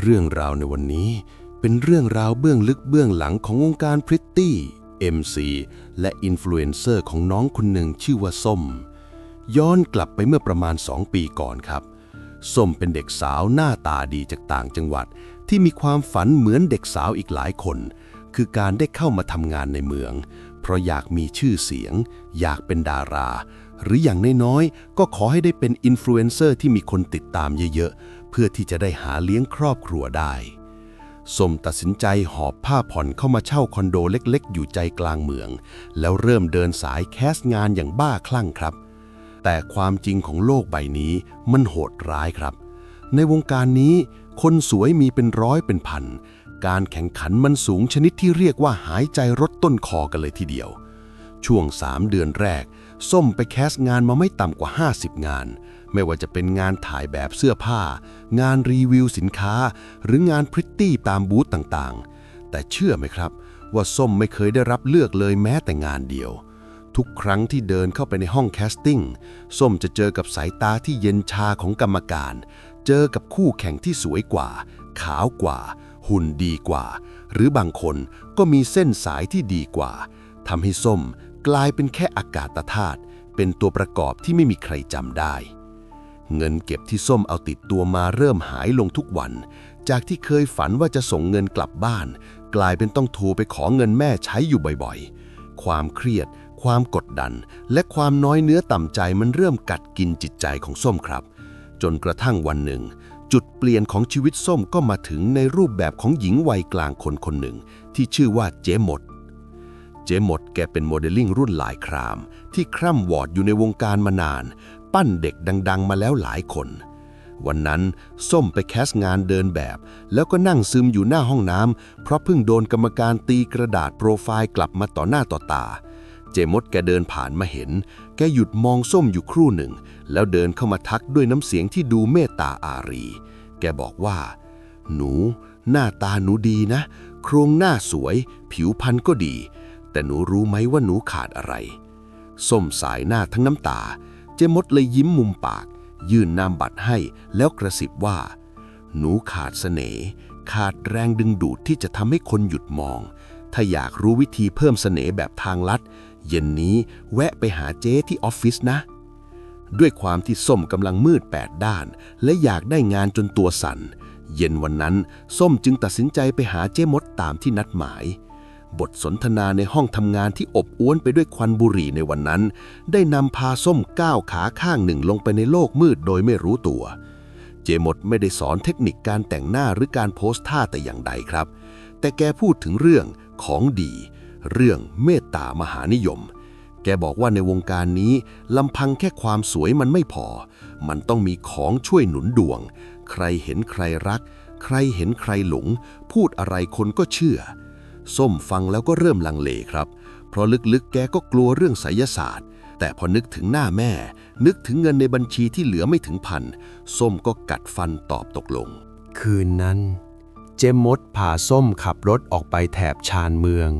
เรื่องราวในวันนี้เป็นเรื่องราวเบื้องลึกเบื้องหลังของวงการพริตตี้ MC และอินฟลูเอนเซอร์ของน้องคนหนึ่งชื่อว่าส้ม ย้อนกลับไปเมื่อประมาณ 2 ปีก่อนครับ ส้มเป็นเด็กสาวหน้าตาดีจากต่างจังหวัด ที่มีความฝันเหมือนเด็กสาวอีกหลายคน คือการได้เข้ามาทำงานในเมือง เพราะอยากมีชื่อเสียง อยากเป็นดารา หรืออย่างน้อยๆก็ขอให้ได้เป็นอินฟลูเอนเซอร์ที่มีคนติดตามเยอะๆ พื่อที่จะได้หาเลี้ยงครอบครัวได้ส้มตัดสินใจหอบผ้าผ่อนเข้ามาเช่าคอนโดเล็กๆ อยู่ใจกลางเมือง แล้วเริ่มเดินสายแคสต์งานอย่างบ้าคลั่งครับ แต่ความจริงของโลกใบนี้มันโหดร้ายครับ ในวงการนี้คนสวยมีเป็นร้อยเป็นพัน การแข่งขันมันสูงชนิดที่เรียกว่าหายใจรถต้นคอกันเลยทีเดียว ช่วง 3 เดือนแรก ส้มไปแคสต์งานมาไม่ต่ำกว่า 50 งาน ไม่ว่าจะเป็นงานถ่ายแบบเสื้อผ้า งานรีวิวสินค้า หรืองานพริตตี้ตามบูธต่างๆ แต่เชื่อไหมครับ ว่าส้มไม่เคยได้รับเลือกเลยแม้แต่งานเดียว ทุกครั้งที่เดินเข้าไปในห้องแคสติ้งส้มจะเจอกับสายตาที่เย็นชาของกรรมการ เจอกับคู่แข่งที่สวยกว่า ขาวกว่า หุ่นดีกว่า หรือบางคนก็มีเส้นสายที่ดีกว่าทำให้ส้มกลายเป็นแค่อากาศธาตุเป็นตัวประกอบที่ไม่มีใครจำได้ เงินเก็บที่ส้มเอาติดตัวมาเริ่มหายลงทุกวัน จากที่เคยฝันว่าจะส่งเงินกลับบ้าน กลายเป็นต้องโทรไปขอเงินแม่ใช้อยู่บ่อยๆ ความเครียด ความกดดัน และความน้อยเนื้อต่ำใจมันเริ่มกัดกินจิตใจของส้มครับ จนกระทั่งวันหนึ่ง จุดเปลี่ยนของชีวิตส้มก็มาถึงในรูปแบบของหญิงวัยกลางคนคนหนึ่ง ที่ชื่อว่าเจ๊หมดเจ๊หมดแกเป็นโมเดลลิ่งรุ่นหลายคราม ที่คร่ำวอดอยู่ในวงการมานาน ปั้นเด็กดัง ๆ มาแล้วหลายคน วันนั้นส้มไปแคสต์งานเดินแบบ แล้วก็นั่งซึมอยู่หน้าห้องน้ำเพราะเพิ่งโดนกรรมการตีกระดาษโปรไฟล์กลับมาต่อหน้าต่อตา เจมดแกเดินผ่านมาเห็น แกหยุดมองส้มอยู่ครู่หนึ่ง แล้วเดินเข้ามาทักด้วยน้ำเสียงที่ดูเมตตาอารี แกบอกว่า หนู หน้าตาหนูดีนะ โครงหน้าสวย ผิวพรรณก็ดี แต่หนูรู้ไหมว่าหนูขาดอะไรส้มสายหน้าทั้งน้ำตา เจมดเลยยิ้มมุมปาก ยื่นนามบัตรให้แล้วกระซิบว่า หนูขาดเสน่ห์ขาดแรงดึงดูดที่จะทำให้คนหยุดมอง ถ้าอยากรู้วิธีเพิ่มเสน่ห์แบบทางลัด เย็นนี้แวะไปหาเจ๊ที่ออฟฟิศนะ ด้วยความที่ส้มกำลังมืดแปดด้าน และอยากได้งานจนตัวสั่น เย็นวันนั้น ส้มจึงตัดสินใจไปหาเจ๊มดตามที่นัดหมาย บทสนทนาในห้องทำงานที่อบอวนไปด้วยควันบุหรี่ในวันนั้น ได้นำพาส้มก้าวขาข้างหนึ่งลงไปในโลกมืดโดยไม่รู้ตัว เจมดไม่ได้สอนเทคนิคการแต่งหน้าหรือการโพสท่าแต่อย่างใดครับ แต่แกพูดถึงเรื่องของดี เรื่องเมตตามหานิยม แกบอกว่าในวงการนี้ลำพังแค่ความสวยมันไม่พอ มันต้องมีของช่วยหนุนดวง ใครเห็นใครรัก ใครเห็นใครหลง พูดอะไรคนก็เชื่อ ส้มฟังแล้วก็เริ่มลังเลครับ เพราะลึกๆแกก็กลัวเรื่องไสยศาสตร์ แต่พอนึกถึงหน้าแม่ นึกถึงเงินในบัญชีที่เหลือไม่ถึงพัน ส้มก็กัดฟันตอบตกลง คืนนั้น เจมมดพาส้มขับรถออกไปแถบชานเมือง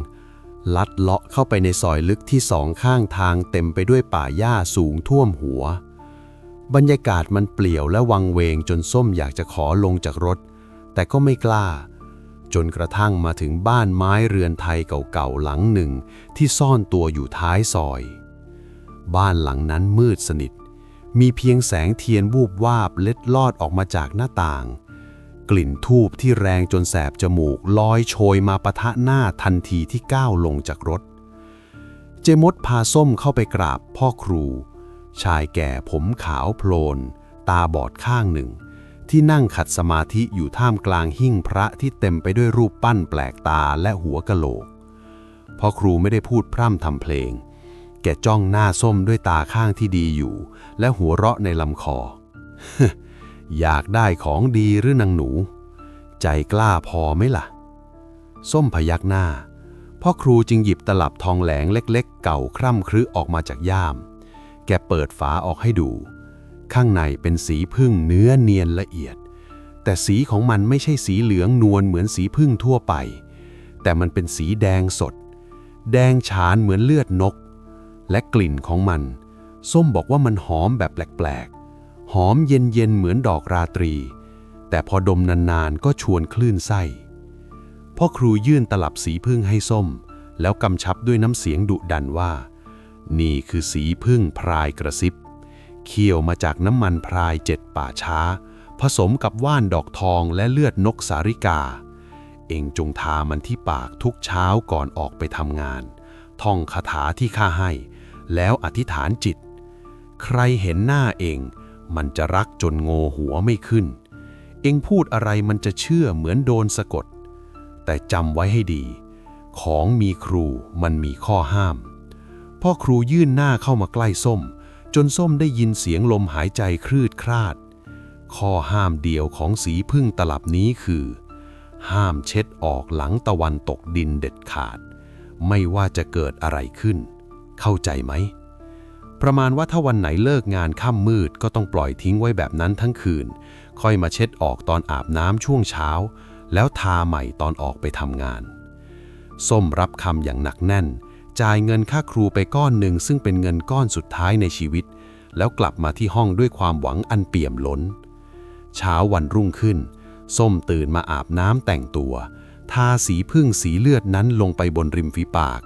ลัดเลาะเข้าไปในซอยลึกที่สองข้างทางเต็มไปด้วยป่าหญ้าสูงท่วมหัว บรรยากาศมันเปลี่ยวและวังเวงจนส้มอยากจะขอลงจากรถ แต่ก็ไม่กล้า จนกระทั่งมาถึงบ้านไม้เรือนไทยเก่าๆหลังหนึ่ง ที่ซ่อนตัวอยู่ท้ายซอย บ้านหลังนั้นมืดสนิท มีเพียงแสงเทียนวูบวาบเล็ดลอดออกมาจากหน้าต่าง กลิ่นทูบที่แรงจนแสบจมูกลอยโชยมาปะทะหน้าทันทีที่ก้าวลงจากรถ เจมดพาส้มเข้าไปกราบพ่อครู ชายแก่ผมขาวโพลน ตาบอดข้างหนึ่ง ที่นั่งขัดสมาธิอยู่ท่ามกลางหิ้งพระที่เต็มไปด้วยรูปปั้นแปลกตาและหัวกะโหลกพ่อครูไม่ได้พูดพร่ำทำเพลง แกจ้องหน้าส้มด้วยตาข้างที่ดีอยู่ และหัวเราะในลำคอ อยากได้ของดีหรือนางหนู ใจกล้าพอไหมล่ะ ส้มพยักหน้า พ่อครูจึงหยิบตลับทองแหลงเล็ก ๆ เก่าคร่ำครึออกมาจากย่าม แกเปิดฝาออกให้ดู ข้างในเป็นสีพึ่งเนื้อเนียนละเอียด แต่สีของมันไม่ใช่สีเหลืองนวลเหมือนสีพึ่งทั่วไป แต่มันเป็นสีแดงสด แดงฉานเหมือนเลือดนก และกลิ่นของมัน ส้มบอกว่ามันหอมแบบแปลกๆ หอมเย็นๆเหมือนดอกราตรี แต่พอดมนานๆก็ชวนคลื่นไส้พ่อครูยื่นตลับสีพึ่งให้ส้ม แล้วกำชับด้วยน้ำเสียงดุดันว่า นี่คือสีพึ่งพรายกระซิบ เคี่ยวมาจากน้ำมันพรายเจ็ดป่าช้า ผสมกับว่านดอกทองและเลือดนกสาริกา เองจงทามันที่ปากทุกเช้าก่อนออกไปทำงาน ท่องคาถาที่ข้าให้ แล้วอธิษฐานจิต ใครเห็นหน้าเอง มันจะรักจนโงหัวไม่ขึ้น เองพูดอะไรมันจะเชื่อเหมือนโดนสะกด แต่จำไว้ให้ดี ของมีครูมันมีข้อห้ามพ่อครูยื่นหน้าเข้ามาใกล้ส้ม จนส้มได้ยินเสียงลมหายใจคลืดคลาด ข้อห้ามเดียวของสีพึ่งตลับนี้คือ ห้ามเช็ดออกหลังตะวันตกดินเด็ดขาด ไม่ว่าจะเกิดอะไรขึ้น เข้าใจไหม ประมาณว่าถ้าวันไหนเลิกงานค่ำมืดก็ต้องปล่อยทิ้งไว้แบบนั้นทั้งคืน ค่อยมาเช็ดออกตอนอาบน้ำช่วงเช้า แล้วทาใหม่ตอนออกไปทำงาน ส้มรับคำอย่างหนักแน่น จ่ายเงินค่าครูไปก้อนหนึ่งซึ่งเป็นเงินก้อนสุดท้ายในชีวิต แล้วกลับมาที่ห้องด้วยความหวังอันเปี่ยมล้น เช้าวันรุ่งขึ้น ส้มตื่นมาอาบน้ำแต่งตัว ทาสีพึ่งสีเลือดนั้นลงไปบนริมฝีปาก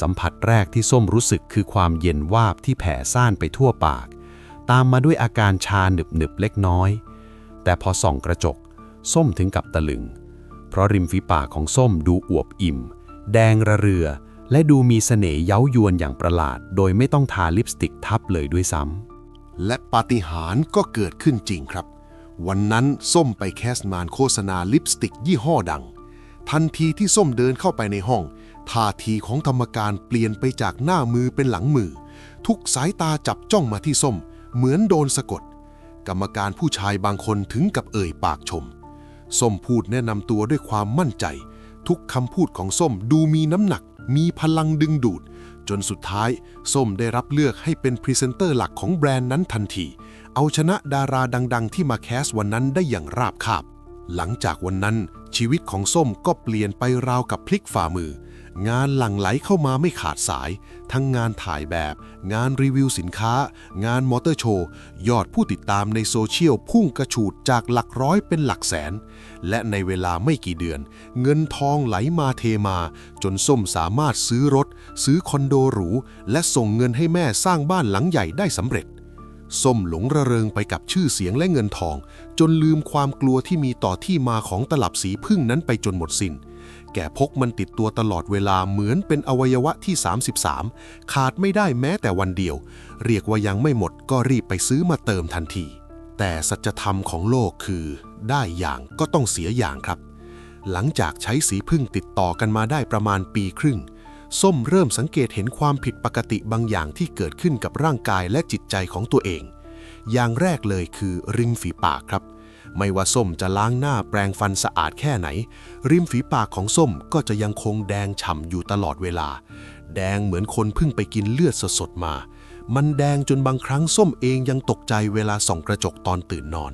สัมผัสแรกที่ส้มรู้สึกคือความเย็นวาบที่แผ่ซ่านไปทั่วปาก ตามมาด้วยอาการชาหนึบๆเล็กน้อย แต่พอส่องกระจก ส้มถึงกับตะลึง เพราะริมฝีปากของส้มดูอวบอิ่ม แดงระเรือ และดูมีเสน่ห์เย้ายวนอย่างประหลาด โดยไม่ต้องทาลิปสติกทับเลยด้วยซ้ำและปาฏิหาริย์ก็เกิดขึ้นจริงครับ วันนั้นส้มไปแคสต์มานโฆษณาลิปสติกยี่ห้อดัง ทันทีที่ส้มเดินเข้าไปในห้องท่าทีของธรรมการเปลี่ยนไปจากหน้ามือเป็นหลังมือ ทุกสายตาจับจ้องมาที่ส้ม เหมือนโดนสะกด กรรมการผู้ชายบางคนถึงกับเอ่ยปากชม ส้มพูดแนะนำตัวด้วยความมั่นใจ ทุกคำพูดของส้มดูมีน้ำหนัก มีพลังดึงดูด จนสุดท้าย ส้มได้รับเลือกให้เป็นพรีเซนเตอร์หลักของแบรนด์นั้นทันที เอาชนะดาราดัง ๆ ที่มาแคสวันนั้นได้อย่างราบคาบ หลังจากวันนั้นชีวิตของส้มก็เปลี่ยนไปราวกับพลิกฝ่ามือ งานหลั่งไหลเข้ามาไม่ขาดสาย ทั้งงานถ่ายแบบ งานรีวิวสินค้า งานมอเตอร์โชว์ ยอดผู้ติดตามในโซเชียลพุ่งกระฉูดจากหลักร้อยเป็นหลักแสน และในเวลาไม่กี่เดือน เงินทองไหลมาเทมา จนส้มสามารถซื้อรถ ซื้อคอนโดหรู และส่งเงินให้แม่สร้างบ้านหลังใหญ่ได้สำเร็จส้มหลงระเริงไปกับชื่อเสียงและเงินทอง จนลืมความกลัวที่มีต่อที่มาของตลับสีพึ่งนั้นไปจนหมดสิน้น แกพกมันติดตัวตลอดเวลาเหมือนเป็นอวัยวะที่ 33 ขาดไม่ได้แม้แต่วันเดียว เรียกว่ายังไม่หมดก็รีบไปซื้อมาเติมทันที แต่สัจธรรมของโลกคือ ได้อย่างก็ต้องเสียอย่างครับ หลังจากใช้สีพึ่งติดต่อกันมาได้ประมาณปีครึ่ง ส้มเริ่มสังเกตเห็นความผิดปกติบางอย่างที่เกิดขึ้นกับร่างกายและจิตใจของตัวเอง อย่างแรกเลยคือริมฝีปากครับ ไม่ว่าส้มจะล้างหน้าแปรงฟันสะอาดแค่ไหน ริมฝีปากของส้มก็จะยังคงแดงฉ่ำอยู่ตลอดเวลา แดงเหมือนคนเพิ่งไปกินเลือดสดๆมา มันแดงจนบางครั้งส้มเองยังตกใจเวลาส่องกระจกตอนตื่นนอน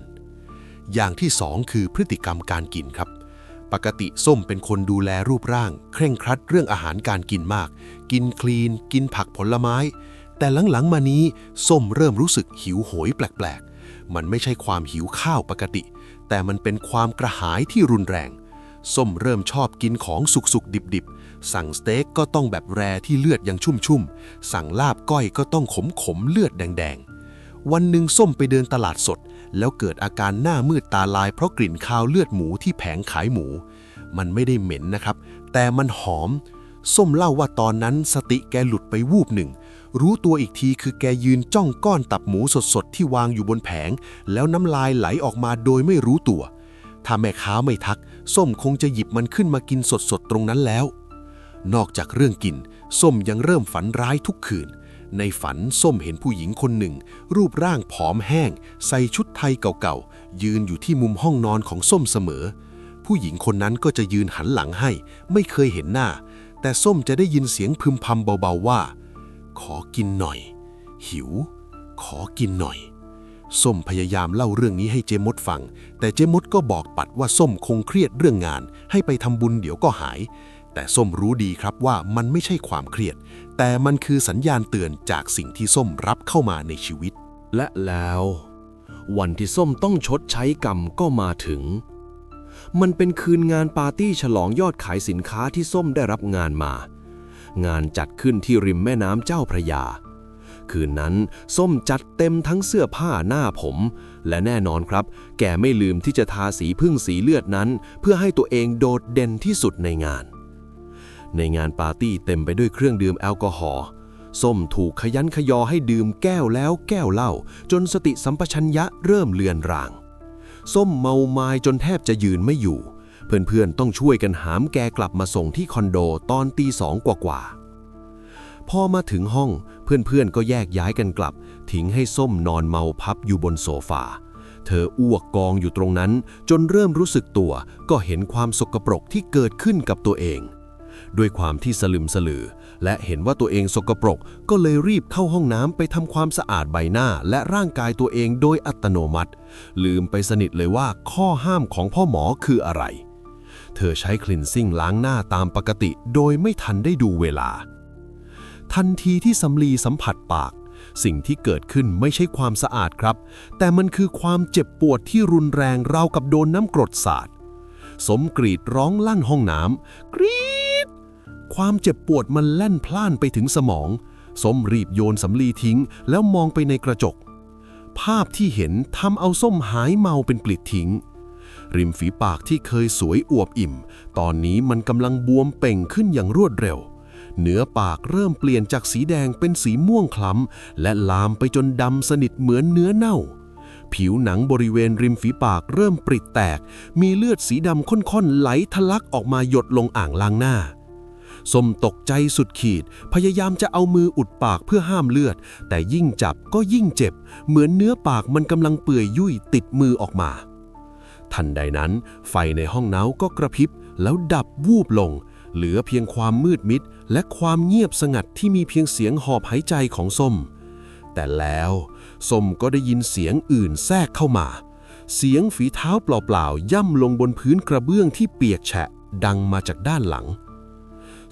อย่างที่สองคือพฤติกรรมการกินครับปกติส้มเป็นคนดูแลรูปร่าง เคร่งครัดเรื่องอาหารการกินมาก กินคลีน กินผักผลไม้ แต่หลังๆมานี้ ส้มเริ่มรู้สึกหิวโหยแปลก มันไม่ใช่ความหิวข้าวปกติ แต่มันเป็นความกระหายที่รุนแรง ส้มเริ่มชอบกินของสุกๆ ดิบๆ สั่งสเต็กก็ต้องแบบแรที่เลือดยังชุ่มๆ สั่งลาบก้อยก็ต้องขมๆ เลือดแดงๆ วันหนึ่งส้มไปเดินตลาดสด แล้วเกิดอาการหน้ามืดตาลายเพราะกลิ่นคาวเลือดหมูที่แผงขายหมู มันไม่ได้เหม็นนะครับ แต่มันหอม ส้มเล่าว่าตอนนั้นสติแกหลุดไปวูบหนึ่ง รู้ตัวอีกทีคือแกยืนจ้องก้อนตับหมูสดๆ ที่วางอยู่บนแผง แล้วน้ำลายไหลออกมาโดยไม่รู้ตัว ถ้าแม่ค้าไม่ทัก ส้มคงจะหยิบมันขึ้นมากินสดๆ ตรงนั้นแล้ว นอกจากเรื่องกิน ส้มยังเริ่มฝันร้ายทุกคืน ในฝันส้มเห็นผู้หญิงคนหนึ่ง รูปร่างผอมแห้ง ใส่ชุดไทยเก่าๆ ยืนอยู่ที่มุมห้องนอนของส้มเสมอ ผู้หญิงคนนั้นก็จะยืนหันหลังให้ ไม่เคยเห็นหน้า แต่ส้มจะได้ยินเสียงพึมพำเบาๆว่า ขอกินหน่อย หิว ขอกินหน่อย ส้มพยายามเล่าเรื่องนี้ให้เจมดฟัง แต่เจมดก็บอกปัดว่าส้มคงเครียดเรื่องงาน ให้ไปทำบุญเดี๋ยวก็หาย แต่ส้มรู้ดีครับว่ามันไม่ใช่ความเครียด แต่มันคือสัญญาณเตือนจากสิ่งที่ส้มรับเข้ามาในชีวิต และแล้ว วันที่ส้มต้องชดใช้กรรมก็มาถึง มันเป็นคืนงานปาร์ตี้ฉลองยอดขายสินค้าที่ส้มได้รับงานมา งานจัดขึ้นที่ริมแม่น้ำเจ้าพระยา คืนนั้นส้มจัดเต็มทั้งเสื้อผ้าหน้าผม และแน่นอนครับ แกไม่ลืมที่จะทาสีพึ่งสีเลือดนั้น เพื่อให้ตัวเองโดดเด่นที่สุดในงาน ในงานปาร์ตี้เต็มไปด้วยเครื่องดื่มแอลกอฮอล์ส้มถูกขยันขยอให้ดื่มแก้วแล้วแก้วเหล่าจนสติสัมปชัญญะเริ่มเลือนราง ส้มเมาไม้จนแทบจะยืนไม่อยู่ เพื่อนๆต้องช่วยกันหามแกกลับมาส่งที่คอนโดตอนตีสองกว่าๆพอมาถึงห้องเพื่อนๆก็แยกย้ายกันกลับ ทิ้งให้ส้มนอนเมาพับอยู่บนโซฟาเธออ้วกกองอยู่ตรงนั้น จนเริ่มรู้สึกตัว ก็เห็นความสกปรกที่เกิดขึ้นกับตัวเอง ด้วยความที่สลึมสลือ และเห็นว่าตัวเองสกปรก ก็เลยรีบเข้าห้องน้ำไปทำความสะอาดใบหน้าและร่างกายตัวเองโดยอัตโนมัติ ลืมไปสนิทเลยว่าข้อห้ามของพ่อหมอคืออะไร เธอใช้คลินซิ่งล้างหน้าตามปกติ โดยไม่ทันได้ดูเวลา ทันทีที่สำลีสัมผัสปาก สิ่งที่เกิดขึ้นไม่ใช่ความสะอาดครับ แต่มันคือความเจ็บปวดที่รุนแรงราวกับโดนน้ำกรดสาด สมกรีดร้องลั่นห้องน้ำกรีด ความเจ็บปวดมันแล่นพล่านไปถึงสมอง สมรีบโยนสำลีทิ้ง แล้วมองไปในกระจก ภาพที่เห็นทำเอาส้มหายเมาเป็นปลิดทิ้ง ริมฝีปากที่เคยสวยอวบอิ่ม ตอนนี้มันกำลังบวมเป่งขึ้นอย่างรวดเร็ว เนื้อปากเริ่มเปลี่ยนจากสีแดงเป็นสีม่วงคล้ำ และลามไปจนดำสนิทเหมือนเนื้อเน่า ผิวหนังบริเวณริมฝีปากเริ่มปริแตก มีเลือดสีดำข้นๆไหลทะลักออกมาหยดลงอ่างล้างหน้าส้มตกใจสุดขีด พยายามจะเอามืออุดปากเพื่อห้ามเลือด แต่ยิ่งจับก็ยิ่งเจ็บ เหมือนเนื้อปากมันกำลังเปื่อยยุ่ยติดมือออกมา ทันใดนั้น ไฟในห้องน้ำก็กระพริบ แล้วดับวูบลง เหลือเพียงความมืดมิด และความเงียบสงัดที่มีเพียงเสียงหอบหายใจของส้ม แต่แล้วส้มก็ได้ยินเสียงอื่นแทรกเข้ามา เสียงฝีเท้าเปล่าๆ ย่ำลงบนพื้นกระเบื้องที่เปียกแฉะดังมาจากด้านหลัง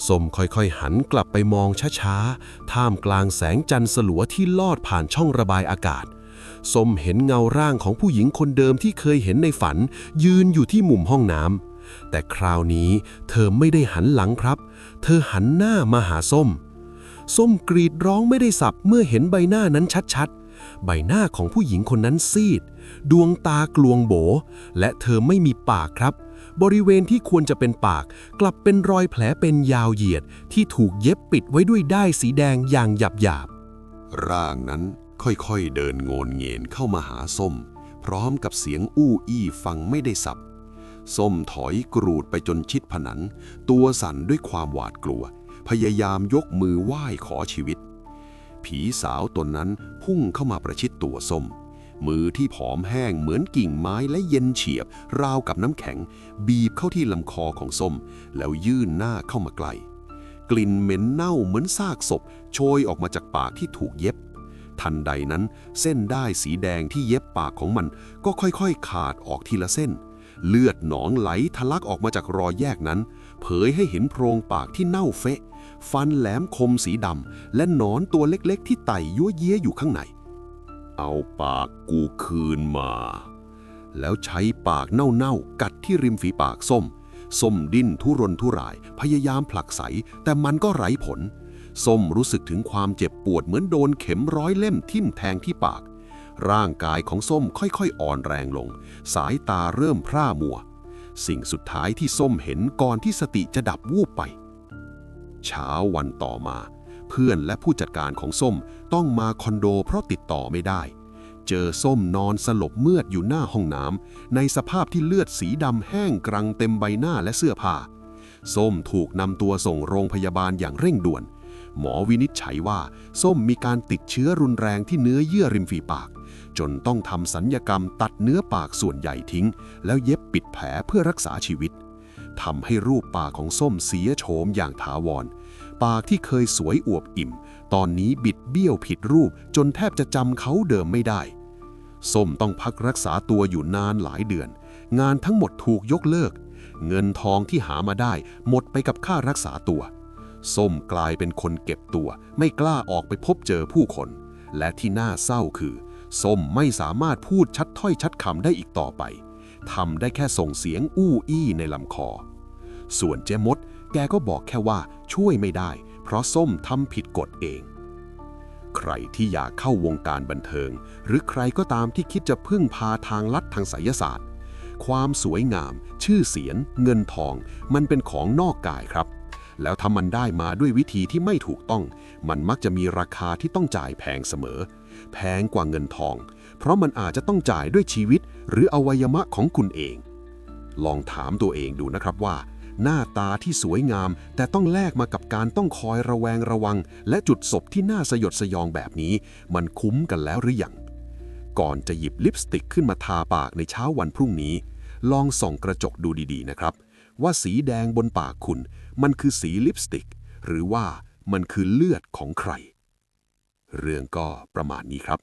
ส้มค่อยๆ หันกลับไปมองช้าๆ ท่ามกลางแสงจันทร์สลัวที่ลอดผ่านช่องระบายอากาศ ส้มเห็นเงาร่างของผู้หญิงคนเดิมที่เคยเห็นในฝัน ยืนอยู่ที่มุมห้องน้ำแต่คราวนี้เธอไม่ได้หันหลังครับ เธอหันหน้ามาหาส้ม ส้มกรีดร้องไม่ได้สับเมื่อเห็นใบหน้านั้นชัดๆ ใบหน้าของผู้หญิงคนนั้นซีด ดวงตากลวงโบ และเธอไม่มีปากครับ บริเวณที่ควรจะเป็นปาก กลับเป็นรอยแผลเป็นยาวเหยียดที่ถูกเย็บปิดไว้ด้วยด้ายสีแดงอย่างหยาบๆร่างนั้น ค่อยๆ เดินโงนเงนเข้ามาหาส้ม พร้อมกับเสียงอู้อี้ฟังไม่ได้สับ ส้มถอยกรูดไปจนชิดผนัง ตัวสั่นด้วยความหวาดกลัว พยายามยกมือไหว้ขอชีวิต ผีสาวตนนั้นพุ่งเข้ามาประชิดตัวส้ม มือที่ผอมแห้งเหมือนกิ่งไม้และเย็นเฉียบ ราวกับน้ำแข็ง บีบเข้าที่ลำคอของส้ม แล้วยื่นหน้าเข้ามาใกล้กลิ่นเหม็นเน่าเหมือนซากศพ โชยออกมาจากปากที่ถูกเย็บ ทันใดนั้น เส้นได้สีแดงที่เย็บปากของมัน ก็ค่อยๆ ขาดออกทีละเส้น เลือดหนองไหลทะลักออกมาจากรอยแยกนั้น เผยให้เห็นโพรงปากที่เน่าเฟะ ฟันแหลมคมสีดำและหนอนตัวเล็กๆ ที่ไต่ยั่วเย้ยอยู่ข้างใน เอาปากกูคืนมา แล้วใช้ปากเน่าๆกัดที่ริมฝีปากส้ม ส้มดิ้นทุรนทุรายพยายามผลักไสแต่มันก็ไร้ผล ส้มรู้สึกถึงความเจ็บปวดเหมือนโดนเข็มร้อยเล่มทิ่มแทงที่ปาก ร่างกายของส้มค่อยๆอ่อนแรงลง สายตาเริ่มพร่ามัว สิ่งสุดท้ายที่ส้มเห็นก่อนที่สติจะดับวูบไป เช้าวันต่อมา เพื่อนและผู้จัดการของส้มต้องมาคอนโดเพราะติดต่อไม่ได้ เจอส้มนอนสลบเมือดอยู่หน้าห้องน้ำในสภาพที่เลือดสีดำแห้งกรังเต็มใบหน้าและเสื้อผ้าส้มถูกนำตัวส่งโรงพยาบาลอย่างเร่งด่วน หมอวินิจฉัยว่า ส้มมีการติดเชื้อรุนแรงที่เนื้อเยื่อริมฝีปาก จนต้องทำสัญญกรรมตัดเนื้อปากส่วนใหญ่ทิ้ง แล้วเย็บปิดแผลเพื่อรักษาชีวิตทำให้รูปปากของส้มเสียโฉมอย่างถาวร ปากที่เคยสวยอวบอิ่ม ตอนนี้บิดเบี้ยวผิดรูปจนแทบจะจำเขาเดิมไม่ได้ ส้มต้องพักรักษาตัวอยู่นานหลายเดือน งานทั้งหมดถูกยกเลิก เงินทองที่หามาได้หมดไปกับค่ารักษาตัว ส้มกลายเป็นคนเก็บตัว ไม่กล้าออกไปพบเจอผู้คน และที่น่าเศร้าคือ ส้มไม่สามารถพูดชัดถ้อยชัดคำได้อีกต่อไปทำได้แค่ส่งเสียงอู้อี้ในลำคอ ส่วนเจมด แกก็บอกแค่ว่าช่วยไม่ได้ เพราะส้มทำผิดกฎเอง ใครที่อยากเข้าวงการบันเทิง หรือใครก็ตามที่คิดจะพึ่งพาทางลัดทางไสยศาสตร์ ความสวยงาม ชื่อเสียง เงินทอง มันเป็นของนอกกายครับ แล้วถ้ามันได้มาด้วยวิธีที่ไม่ถูกต้อง มันมักจะมีราคาที่ต้องจ่ายแพงเสมอ แพงกว่าเงินทอง เพราะมันอาจจะต้องจ่ายด้วยชีวิต หรืออวัยวะของคุณเอง ลองถามตัวเองดูนะครับว่า หน้าตาที่สวยงาม แต่ต้องแลกมากับการต้องคอยระแวงระวัง และจุดศพที่น่าสยดสยองแบบนี้ มันคุ้มกันแล้วหรือยังก่อนจะหยิบลิปสติกขึ้นมาทาปากในเช้าวันพรุ่งนี้ ลองส่องกระจกดูดีๆนะครับ ว่าสีแดงบนปากคุณ มันคือสีลิปสติก หรือว่ามันคือเลือดของใคร เรื่องก็ประมาณนี้ครับ